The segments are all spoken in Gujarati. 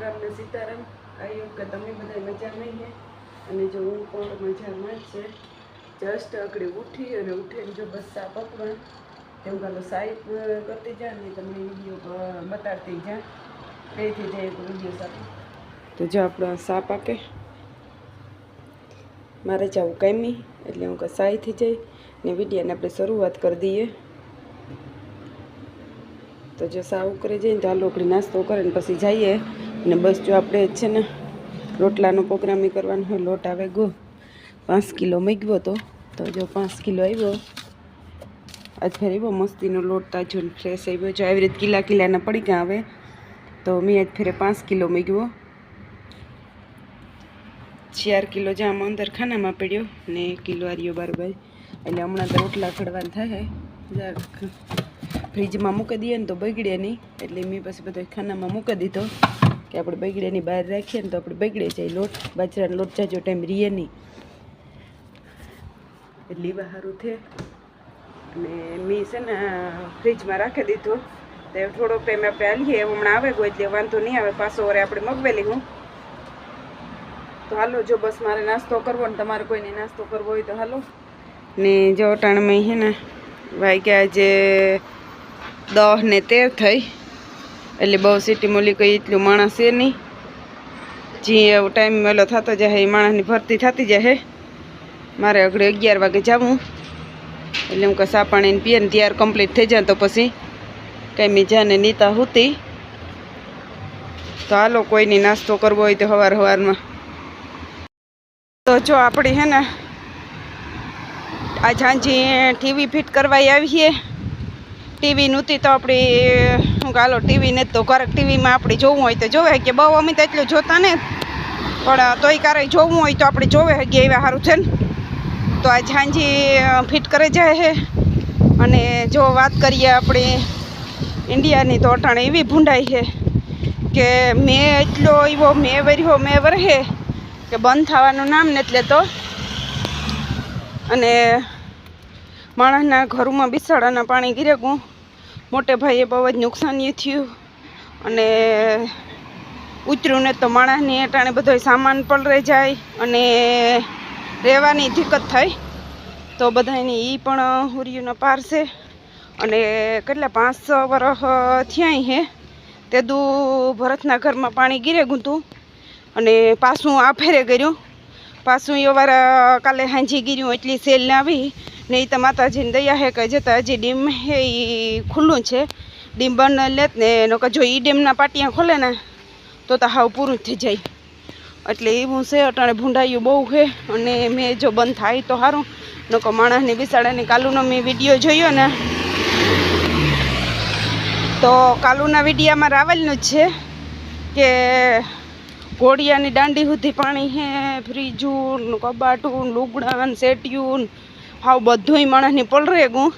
રામ ને સીતારામ આઈ હોપ કે તમે બધા મજા નહીં હે? અને જો હું પણ મજામાં જ છે. જસ્ટ અકડી ઉઠી અને ઉઠીને જો બસ સા પકવા એવું કાલો સાઈપ કરતી જા ને તમને વીડિયો બતાડતી જા. કઈથી જાય વીડિયો સાથે. તો જો આપણો સા પાકે મારે જવું કામી એટલે હું કસાઈથી જઈ ને વિડીયાને આપણે શરૂઆત કરી દઈએ. તો જો સા ઉકરી જઈને તો આ લોકડી નાસ્તો કરે ને પછી જઈએ. અને બસ જો આપણે છે ને રોટલાનો પ્રોગ્રામ એ કરવાનો હોય, લોટ આવે, ગો. પાંચ કિલો મૂક્યો તો. તો જો પાંચ કિલો આવ્યો. આજ ફેર આવ્યો મસ્તીનો લોટ તાજો ને ફ્રેશ આવ્યો. જો આવી રીતે કિલા કિલાના ગયા આવે, તો મેં આજ ફેરે પાંચ કિલો મૂક્યો ચાર કિલો જામ અંદર ખાનામાં પડ્યો ને કિલો આર્યો બરાબર એટલે હમણાં તો રોટલા ખડવાના થાય. ફ્રીજમાં મૂકી દઈએ ને તો બગડે નહીં. એટલે મેં પછી બધો ખાનામાં મૂકી દીધો. કે આપણે બગડે એની બહાર રાખીએ ને તો આપણે બગડે જાય લોટ. બાજરાનો લોટ જાજો ટાઈમ રીએ નહીં. એટલે એવા સારું છે અને મેં છે ને ફ્રીજમાં રાખી દીધો. તો થોડોક ટાઈમ આપણે હાલીએ. હમણાં આવે ગયો એટલે વાંધો નહીં આવે. પાછો વરે આપણે મગવેલી હું. તો હાલો, જો બસ મારે નાસ્તો કરવો ને તમારે કોઈને નાસ્તો કરવો હોય તો હાલો. ને જો અટાણમાં હે ને વાગ્યા જે દહ ને તેર થઈ. એટલે બહુ સિટી મોલી કંઈ એટલું માણસ એ નહીં. જે ટાઈમ મેલો થતો જાય એ માણસની ભરતી થતી જાય મારે અગડે અગિયાર વાગે જવું. એટલે હું કંઈ સાપાણીને પીએ ને ત્યાર કમ્પ્લીટ થઈ જાય તો પછી કંઈ મીજાને નીતા હોતી. તો હાલો, કોઈની નાસ્તો કરવો હોય તો સવાર સવારમાં તો જો આપણી હે ને આ ઝાંઝી ટીવી ફિટ કરવાઈ આવીએ. ટીવી નહોતી તો આપણી શું કાલો ટીવી ને તો ઘરે ટીવીમાં આપણે જોવું હોય તો જોવે કે બહુ અમે તો એટલું જોતા ને. પણ તોય ક્યારેય જોવું હોય તો આપણે જોવે કે એવા સારું છે ને. તો આ ઝાંજી ફિટ કરે જાય છે અને જો વાત કરીએ આપણે ઇન્ડિયાની તો અટાણે એવી ભૂંડાઈ છે કે મેં એટલો એવો મેં વર્યો, મેં વરહે કે બંધ થવાનું નામ ને એટલે તો. અને માણસના ઘરોમાં બિસાડાના પાણી ગીરેગું મોટે ભાઈએ બહુ જ નુકસાની થયું. અને ઉતર્યું ને તો માણસની અટાણે બધો સામાન પલરે જાય અને રહેવાની દિક્કત થાય. તો બધાની એ પણ હુરિયુના પાર છે. અને કેટલા પાંચ વર્ષ થયા હે. તે દુ ભરતના ઘરમાં પાણી ગીરે ગુંતું અને પાછું આ ફેરે કર્યું પાછું એ કાલે હાંજી ગીર્યું એટલી સેલ આવી. ને એ તો માતાજીની દયા હે કે જતાં હજી ડીમ હે એ ખુલ્લું છે. ડીમ બંધ લેત ને, એનો કે જો એ ડેમના પાટિયા ખોલે ને, તો તો હાવ પૂરું થઈ જાય. એટલે એવું છે, અટાણે ભૂંડાયું બહુ છે, અને મેં જો બંધ થાય તો સારું નકો માણસની બિસાડાની કાલુનો મેં વીડિયો જોયો ને, તો કાલુના વિડીયામાં રાવલનું જ છે કે ઘોડિયાની દાંડી સુધી પાણી હે ફ્રીજું કબાટું લુગડાન સેટિયું હાવ બધુંય માણસની પલરે ગું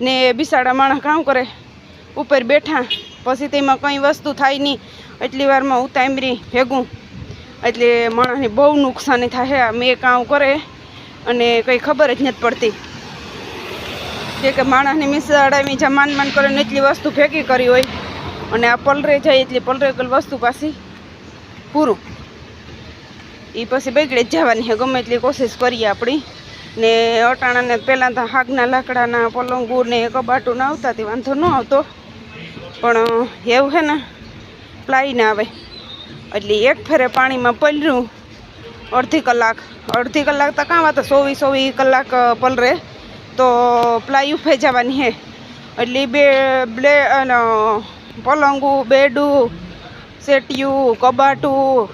ને બિસાડા માણસ કામ કરે? ઉપર બેઠા, પછી તેમાં કંઈ વસ્તુ થાય નહીં. એટલી વારમાં ઉતામરી ભેગું. એટલે માણસને બહુ નુકસાની થાય મેં કામ કરે અને કંઈ ખબર જ નથી પડતી. કે કે માણસની મિસાડાવી જ્યાં માન માન કરે ને એટલી વસ્તુ ભેગી કરી હોય. અને આ પલરે જાય એટલી પલરે વસ્તુ પાછી પૂરું. એ પછી બગડે જ જવાની છે. ગમે એટલી કોશિશ કરીએ આપણી. ને અટાણાને પહેલાં તો હાગના લાકડાના પલંગો ને કબાટું ના આવતા તે વાંધો ન આવતો. પણ એવું છે ને પ્લાય ના આવે. એટલે એક ફેરે પાણીમાં પલર્યું અડધી કલાક. અડધી કલાક તો કાં વાત સોવી સોવી કલાક પલરે. તો પ્લાય ઉફે જવાની હે. એટલે બે, બ્લે પલંગું, બેડું, સેટિયું, કબાટું,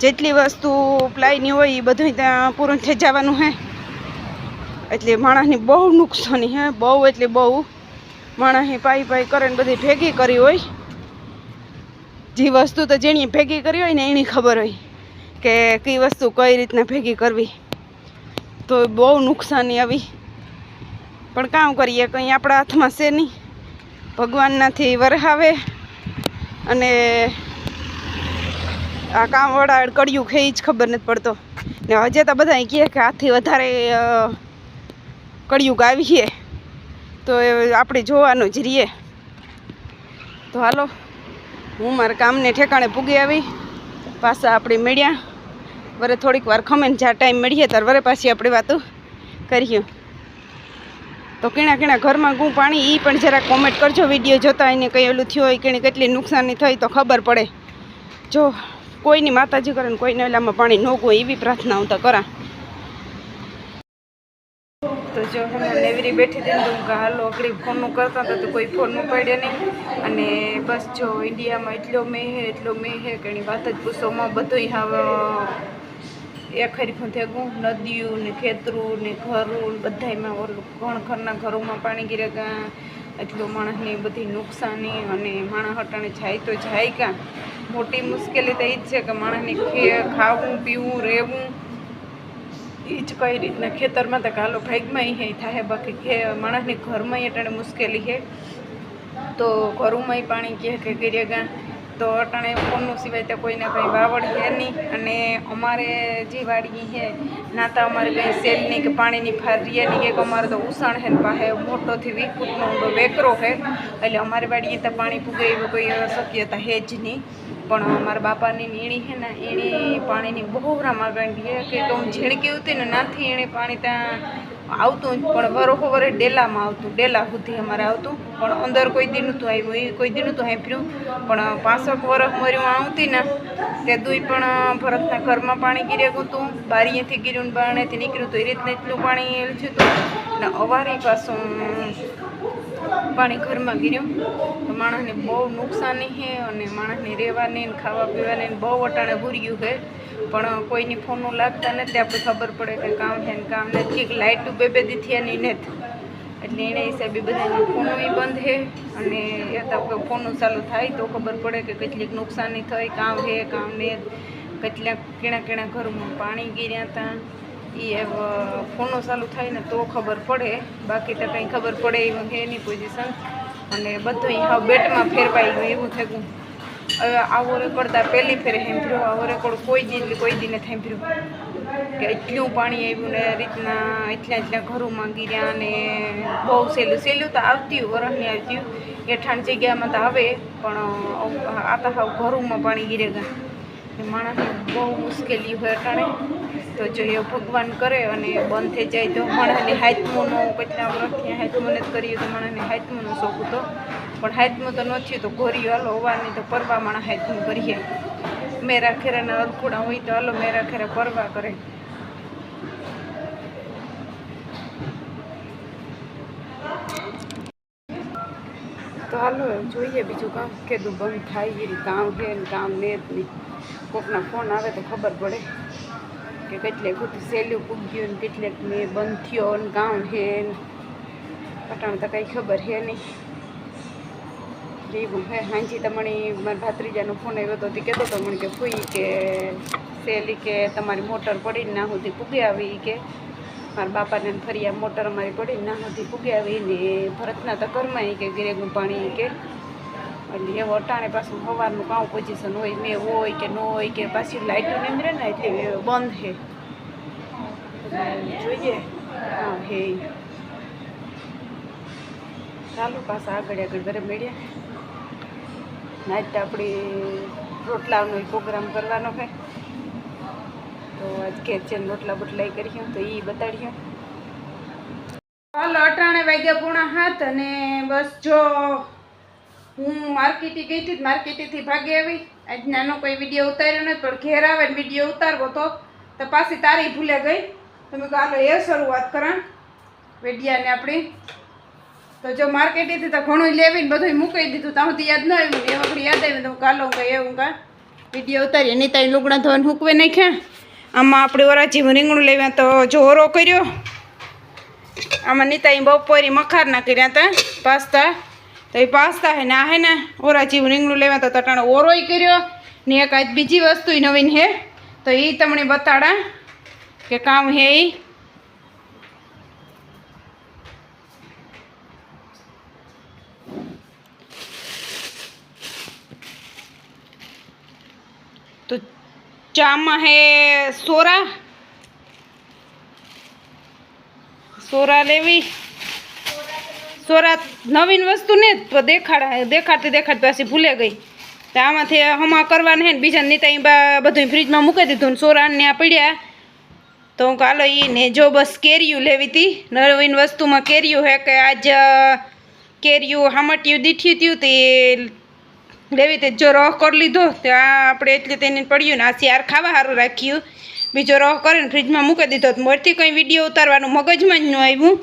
જેટલી વસ્તુ પ્લાયની હોય એ બધું ત્યાં પૂરું થઈ જવાનું હે. એટલે માણસની બહુ નુકસાની હે, બહુ એટલે બહુ. માણસની પાઈ પાઈ કરે ને બધી ભેગી કરી હોય. જે વસ્તુ તો જેણી ભેગી કરી હોય ને એની ખબર હોય કે કઈ વસ્તુ કઈ રીતના ભેગી કરવી. તો બહુ નુકસાની આવી. પણ કામ કરીએ, કંઈ આપણા હાથમાં છે નહીં. ભગવાનનાથી વરહાવે અને આ કામવાળા કડિયું ખેઈ જ ખબર નથી પડતો. ને હજે તો બધા કહે કે હાથથી વધારે કડિયું આવીએ, તો આપણે જોવાનું જ રહીએ. તો હાલો, હું મારા કામને ઠેકાણે પૂગી આવી, પાછા આપણે મળ્યા. વરે થોડીક વાર ખમે ને જ્યાં ટાઈમ મળીએ, ત્યારે વરે પાછી આપણે વાતો કરીએ. તો કીણા કીણા ઘરમાં ગું પાણી એ પણ જરા કોમેન્ટ કરજો, વીડિયો જોતા એને કંઈ ઓલું થયું હોય કીણી કેટલી નુકસાની થઈ, તો ખબર પડે. જો, કોઈની માતાજી કરે ને કોઈને ઓલામાં પાણી ન ગોય, એવી પ્રાર્થના હું તો કરા. જો હું નેવરી બેઠી હતી તો હાલો આકડી ફોનનું કરતા હતા તો કોઈ ફોન ઉપાડે નહીં. અને બસ જો ઇન્ડિયામાં એટલો મેં હે, એટલો મેં હે એની વાત જ પૂછોમાં બધું હવે એ ખરીફું થેગું નદીઓ ને ખેતરું ને ઘરું બધામાં ઓલું ઘણ ઘરના ઘરોમાં પાણી ગીરે ગા. એટલું માણસની બધી નુકસાની અને માણસ હટાણે જાય તો જાય કાં મોટી મુશ્કેલી તો એ જ છે કે માણસને ખાવું, પીવું, રહેવું. એ જ કઈ રીતના ખેતરમાં તો કાલો ભાગમાં હે થાય બાકી કે માણસની ઘરમાં અટાણે મુશ્કેલી છે તો ઘરોમાંય પાણી કહે કે ગીરે ગા તો અટાણે ફોનનું સિવાય તો કોઈને કંઈ વાવડ છે નહીં. અને અમારે જે વાડી છે, ના તો અમારે કંઈ સેલની કે પાણીની ફારિયાની કે અમારે તો ઉસાણ છે ને પાસે મોટોથી વીસ ફૂટનો ઊંડો વેકરો છે. એટલે અમારી વાડીએ તો પાણી પૂગે એવું કોઈ શક્યતા છે જ નહીં. પણ અમારા બાપાની ઈણી છે ને એણી પાણીની બહુ માગણી છે કે તો હું ઝીણકી હતી ને નાથી એણે પાણી ત્યાં આવતું પણ વરોખો વરે ડેલામાં આવતું, ડેલા સુધી અમારે આવતું. પણ અંદર કોઈ દી નહોતું આવ્યું, એ કોઈ દી નહોતું હેંફર્યું પણ પાંસઠ વરસ મર્યું આવતી ને, તે દુઈ પણ ભરતના ઘરમાં પાણી ગીરે હતું બારીએથી ગીર્યું બારણેથી નીકળ્યું હતું એ રીતના એટલું પાણી એલચ્યું હતું. ને અવારી પાછું પાણી ઘરમાં ગીર્યું. તો માણસને બહુ નુકસાની છે અને માણસને રહેવાની ખાવા પીવાની બહુ બહુ વટાણે ભૂર્યું છે. પણ કોઈની ફોનનું લાગતા નથી, આપણે ખબર પડે કે કામ છે ને કામ નથી. કે લાઇટ બે બે દીથી એની નથી એટલે એના હિસાબે બધાના ફોનો બંધ છે. અને એ તો ફોનો ચાલુ થાય તો ખબર પડે કે કેટલીક નુકસાની થઈ, કામ છે, કામ ને કેટલાક કીણા કીણા ઘરમાં પાણી ગીર્યા હતા. એ ફોનો ચાલુ થાય ને તો ખબર પડે. બાકી તો કંઈ ખબર પડે એવું છે એની પોઝિશન અને બધું હા બેટમાં ફેરવાઈ ગયું, એવું થયું. આવો રેકોર્ડ તા પહેલી ફેરે સાંભળ્યો, આવો રેકોર્ડ કોઈ દી કોઈ દી નથી સાંભળ્યો. કે એટલું પાણી આવ્યું ને રીતના એટલા એટલા ઘરોમાં ગીર્યા ને બહુ સહેલું સહેલું તો આવતી વરસની આવતી એઠાણ જગ્યામાં તો આવે, પણ આ તો હાવ ઘરોમાં પાણી ગીરે ગયા માણસને બહુ મુશ્કેલી હોય અટાણે. તો જો એ ભગવાન કરે અને બંધ થઈ જાય તો માણસને હાથમોનો પછી આપણે હાથમોને જ કરીએ તો માણસને હાથમોનો શોખ હતો પણ હાથમો તો નથી તો ઘોરી હાલો હોવાની તો પરવા માણસ હાથમું કરીએ. મેરા ખેરાના અલકુડા હોય તો હાલો મેરા ખેરા પરવા કરે. તો હાલો જોઈએ બીજું કામ. કીધું બંધ થાય એ કામ છે કામ ને નહીં. કોકના ફોન આવે તો ખબર પડે. કે કેટલે ખોટી સહેલું પૂગ્યું ને કેટલેક મેં બંધ થયો ને ગાઉન હે પટાણ તો કંઈ ખબર છે નહીં. જેવું હે. હાંજી તમને મારા ભાત્રીજાનો ફોન આવ્યો હતો તે કહેતો હતો મને કે, ફૂઈ કે સહેલી કે તમારી મોટર પડીને ના સુધી પૂગે આવી કે. મારા બાપાને ફરી આ મોટર અમારી પડીને ના સુધી પૂગ્યા આવી ને ભરતના તો ઘરમાં કે ગીરેગું પાણી કે. એટલે એ અટાણે પાછું સવારનું કામ પોઝિશન હોય મેં હોય કે ન હોય કે પાછી લાઇટો રહે ને એટલે બંધ એટલે જોઈએ. હા, હે. ચાલો પાછા આગળ આગળ ઘરે મળ્યા નાઇટ આપણે રોટલાનો પ્રોગ્રામ કરવાનો છે. તો આજ કે છે રોટલા બોટલા કરીએ, તો એ બતાડીએ. હાલો, અટાણે વાગ્યા પૂણા હાથ અને બસ જો હું માર્કેટે ગઈ હતી, માર્કેટેથી ભાગી આવી. આજ નાનો કોઈ વીડિયો ઉતાર્યો નથી પણ ઘેર આવે ને વીડિયો ઉતારવો તો. તો પાછી તારી ભૂલે ગઈ. તો મેં હાલો, એ શરૂઆત કરા વેડિયાને આપણી તો જો માર્કેટેથી તો ઘણું લેવીને બધું મૂકી દીધું, તો સુધી યાદ ન આવ્યું. ને એ વખત યાદ આવ્યું તો કાલો કંઈ એવું કા વીડિયો ઉતારીએ. નહીં તારી લુગડા ધોઈને હૂકવે નાખ્યા. આમાં આપણે વરાજી રીંગણું લેવા તો જો ઓરો કર્યો. આમાં નીતા બપોરી મખારના કર્યા હતા પાસ્તા. તો એ પાસ્તા હે ના હે ને ઓરા જીવ રીંગણું લેવા તો તટાણે ઓરોય કર્યો ને એક બીજી વસ્તુ નવીન હે. તો એ તમને બતાડા કે કામ હે એ તો ચામાં હે સોરા. સોરા લેવી. સોરા નવીન વસ્તુ ને તો દેખાડા દેખાડતી દેખાડતી પાછી ભૂલે ગઈ. તો આમાંથી હમા કરવાના હે ને બીજા નીતા બધું ફ્રીજમાં મૂકી દીધું ને સોરાન ને આ પડ્યા. તો હું કાલો એ ને જો બસ કેરીયું લેવી હતી નવીન વસ્તુમાં કેરીયું હે કે આજ કેરિયું હામટિયું, દીઠ્યું ત્યું તે. લેવી તે. જો રહ કરી લીધો, તો આ આપણે એટલે તેને પડ્યું ને આ શિયાર ખાવા સારું રાખ્યું. બીજો રહ કરીને ફ્રીજમાં મૂકી દીધો. તો મોરથી કંઈ વીડિયો ઉતારવાનું મગજમાં જ ન આવ્યું.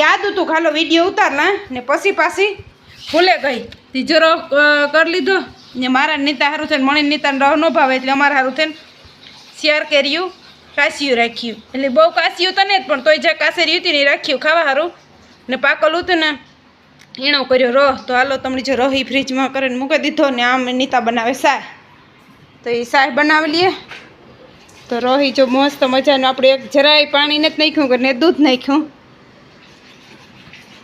યાદ હતું ખાલો વીડિયો ઉતારના ને પછી પાછી ભૂલે ગઈ. તીજરો કરી લીધો. ને મારા નીતા સારું થઈને મણી નીતાને રહ ન ભાવે એટલે અમારે સારું થઈને શિયાર કર્યું કાશ્યું રાખ્યું. એટલે બહુ કાશ્યું તો ને જ, પણ તોય જે કાસેરી હતી ને રાખ્યું. ખાવા સારું ને પાકલું હતું ને એનો કર્યો રહ. તો હાલો તમને જો રહ ઈ ફ્રીજમાં કરીને મૂકી દીધો ને આમ નીતા બનાવે સાય. તો એ સાય બનાવી લઈએ તો રહી જો મસ્ત મજાનું આપણે એક જરાય પાણી નથી નાખ્યું ને દૂધ નાખ્યું.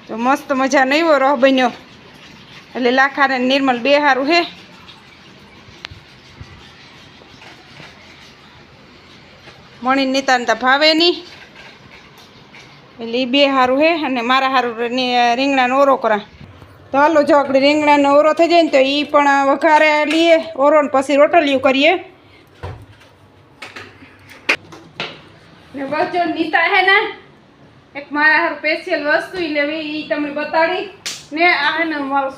તો મસ્ત મજાનો એવો રહ બન્યો. એટલે લાખા ને નિર્મલ બે હારું હે. મણી નીતાને તો ભાવે નહીં એટલે એ બે સારું હે અને મારા સારું રીંગણાનો ઓરો કરા. તો હાલો જો આપણે રીંગણાનો ઓરો થઈ જાય ને તો એ પણ વઘારે લઈએ ઓરો ને પછી રોટલિયું કરીએ. ને જો નીતા હે ને. એક મારા હારું સ્પેશિયલ વસ્તુ ઈ લેવી ઈ તમને બતાડી ને આને મારો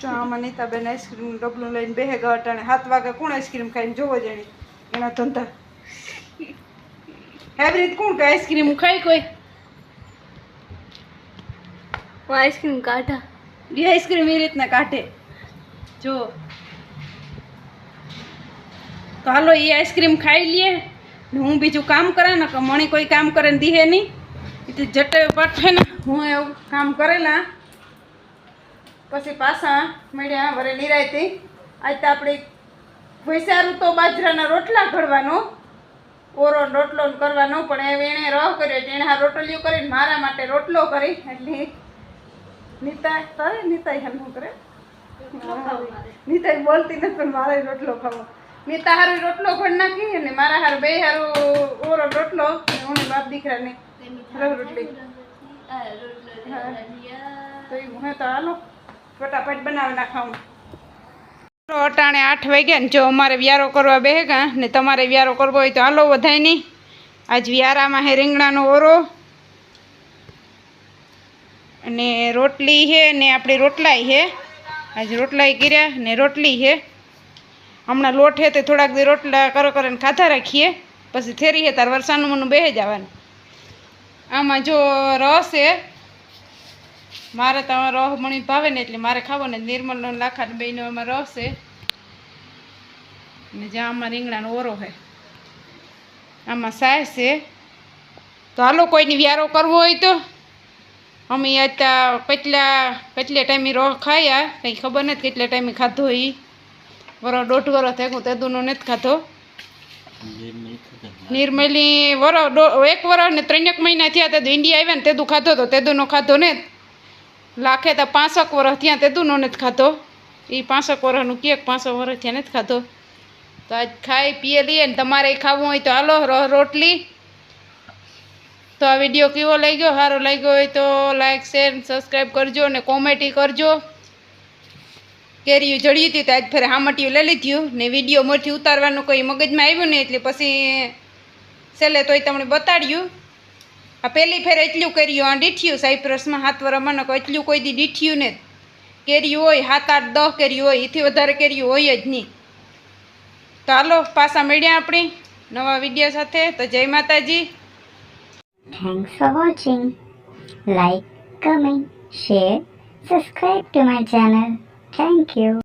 જો આમાં નીતાબેન આઈસ્ક્રીમ ડબલું લઈને બે ગટ અને સાત વાગે કોણ આઈસ્ક્રીમ ખાઈને? જોવો જણી એના. ધંધા. એવી રીતે કોણ કે આઈસ્ક્રીમ ખાઈ કોઈ? આઈસ્ક્રીમ કાઢા. એ આઈસ્ક્રીમ એ રીતના કાઢે. જો. તો હાલો એ આઈસ્ક્રીમ ખાઈ લઈએ હું બીજું કામ કરે ને કે મણી કોઈ કામ કરે ને દીહે નહીં. એટલે જટે પઠે ને હું એવું કામ કરેલા. પછી પાછા મળ્યા વરે નિરાયતી આજ તો આપણે ભૈસારું તો બાજરાના રોટલા ઘડવાનો ઓરો રોટલો કરવાનો પણ હવે એણે રહ કર્યો એણે આ રોટલીઓ કરીને મારા માટે રોટલો કરી. એટલે નીતા તારે નીતા એમ શું કરે? નીતા બોલતી નથી પણ મારે રોટલો ખાવો. નીતા હારું રોટલો ઘડ નાખી અને મારા હારું બે હારું ઓરો રોટલો હું બાપ દીકરાને રોટલી. તો હું તો હાલો ફટાફટ બનાવી નાખાવું ચાલો, અટાણે આઠ વાગ્યા ને જો અમારે વ્યારો કરવા બેહેગા ને તમારે વ્યારો કરવો હોય તો હાલો વધાય નહીં. આજ વ્યારામાં હે રીંગણાનો ઓરો. અને રોટલી છે ને આપણી રોટલાઈ છે આજ રોટલાઈ કર્યા ને રોટલી છે હમણાં લોટ છે તે થોડાક દી રોટલા કરો કરીને ખાધા રાખીએ. પછી થેરી છે તાર વરસાદનું મનું જ જવાનું. આમાં જો રસ છે, મારે તો રહ મણી ભાવે ને એટલે મારે ખાવો ને નિર્મલનો લાખા બેનો એમાં રસ છે. ને જ્યાં આમાં રીંગણાનો ઓરો છે. આમાં સાય છે. તો હાલો કોઈની વ્યારો કરવો હોય તો. અમે અત્યારે કેટલા કેટલા ટાઈમે રહ ખાયા, કંઈ ખબર નથી કેટલા ટાઈમે ખાધો એ વરો દોઢ વરો થયું તેદુનો નથી ખાધો. નિર્મલી વરો એક વરસ ને ત્રણેક મહિના થયા તે ઇન્ડિયા આવ્યા ને તેદું ખાધો તો તેદુનો ખાધો ને લાખે તો પાંસઠ વરસ થયા તેદુનો નથી ખાધો. એ પાંસઠ વરસનું કેક પાંસઠ વરસ થયા નથી ખાધો. તો આજ ખાઈ પીએ લઈએ ને તમારે ખાવું હોય તો હાલો રોટલી. તો આ વીડિયો કેવો લાગ્યો? સારો લાગ્યો હોય તો લાઈક શેર સબસ્ક્રાઈબ કરજો ને કોમેટી કરજો. કેરીયું જડ્યું હતું તો આજ ફેર હામટીયું લઈ લીધું ને વીડિયો મોરથી ઉતારવાનું કોઈ મગજમાં આવ્યું નહીં એટલે પછી છેલ્લે તોય તમને બતાડ્યું, આ પહેલી ફેર એટલું કર્યું, આ ડીઠ્યું સાયપ્રસમાં હાથ વરામાં કોઈ એટલું કોઈ દી ડીઠ્યું ને કેરીયું હોય, સાત આઠ દહ કર્યું હોય, એથી વધારે કર્યું હોય જ નહીં. તો હાલો, પાછા મળ્યા આપણી નવા વીડિયો સાથે. તો જય માતાજી. Thanks for watching like comment share subscribe to my channel thank you.